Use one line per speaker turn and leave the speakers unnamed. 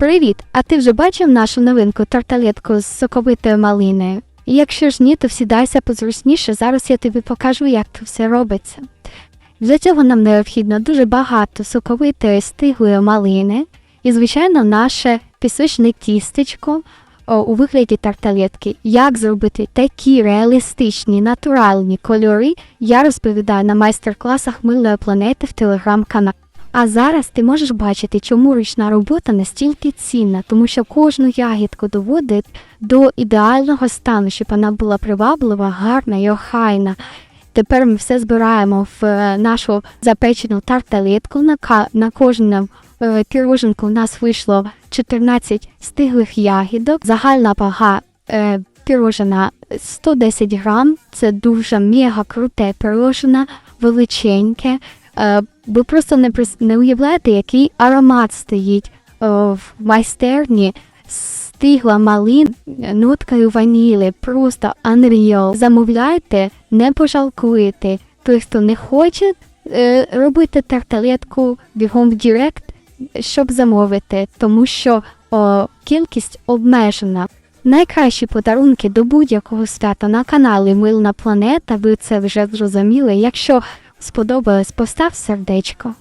Привіт! А ти вже бачив нашу новинку тарталетку з соковитою малиною? Якщо ж ні, то сідайся позручніше, зараз я тобі покажу, як це все робиться. Для цього нам необхідно дуже багато соковитої стиглої малини і, звичайно, наше пісочне тістечко у вигляді тарталетки. Як зробити такі реалістичні натуральні кольори, я розповідаю на майстер-класах Милої планети в телеграм-каналі. А зараз ти можеш бачити, чому ручна робота настільки цінна, тому що кожну ягідку доводить до ідеального стану, щоб вона була приваблива, гарна і охайна. Тепер ми все збираємо в е, нашу запечену тарталетку. На, кожну е, піроженку у нас вийшло 14 стиглих ягідок. Загальна вага е, пірожена 110 грам. Це дуже мега круте пірожена, величеньке. Е, ви просто не, не уявляєте, який аромат стоїть е, в майстерні. Стигла малин ноткою ванілі, просто unreal. Замовляйте, не пожалкуєте. Той, хто не хоче е, робити тарталетку бігом в Директ, щоб замовити, тому що о, кількість обмежена. Найкращі подарунки до будь-якого свята на каналі Милна Планета. Ви це вже зрозуміли. Якщо сподобалось, постав сердечко.